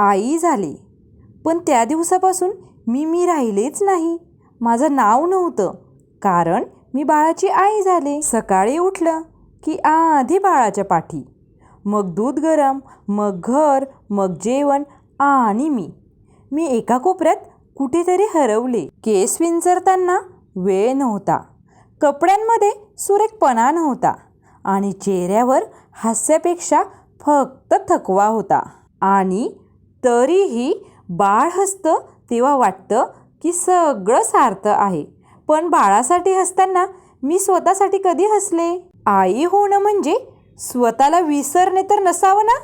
आई झाले. पण त्या दिवसापासून मी मी राहिलेच नाही. माझं नाव नव्हतं. कारण मी बाळाची आई झाले. सकाळी उठलं की आधी बाळाच्या पाठी. मग दूध गरम मग घर मग जेवण आणि मी. मी एका कोपऱ्यात कुठेतरी हरवले. केस विंचरताना वेळ नव्हता. कपड्यांमध्ये सुरेखपणा नव्हता आणि चेहऱ्यावर हास्यापेक्षा फक्त थकवा होता. आणि तरीही बाळ हसतं तेव्हा वाटतं की सगळं सार्थ आहे. पण बाळासाठी हसताना मी स्वतःसाठी कधी हसले? आई होणं म्हणजे स्वतःला विसरणे तर नसावं ना?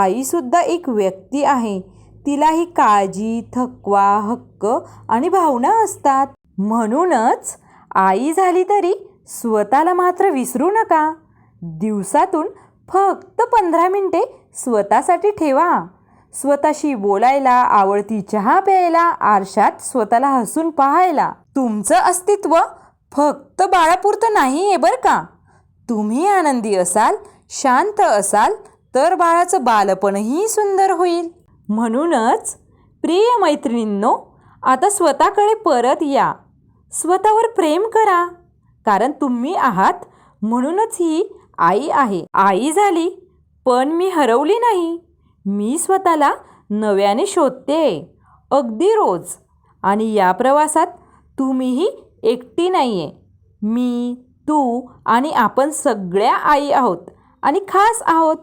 आईसुद्धा एक व्यक्ती आहे. तिलाही काळजी थकवा हक्क आणि भावना असतात. म्हणूनच आई झाली तरी स्वतःला मात्र विसरू नका. दिवसातून फक्त पंधरा मिनटे स्वतःसाठी ठेवा. स्वतःशी बोलायला आवडती चहा प्यायला आरशात स्वतःला हसून पाहायला. तुमचं अस्तित्व फक्त बाळापुरतं नाही आहे बरं का? तुम्ही आनंदी असाल शांत असाल तर बाळाचं बालपणही सुंदर होईल. म्हणूनच प्रिय मैत्रिणींनो आता स्वतःकडे परत या. स्वतःवर प्रेम करा. कारण तुम्ही आहात म्हणूनच ही आई आहे. आई झाली पण मी हरवली नाही. मी स्वतःला नव्याने शोधते. अगदी रोज. आणि या प्रवासात तुम्हीही एकटी नाही आहे मी तू आणि आपण सगळ्या आई आहोत आणि खास आहोत.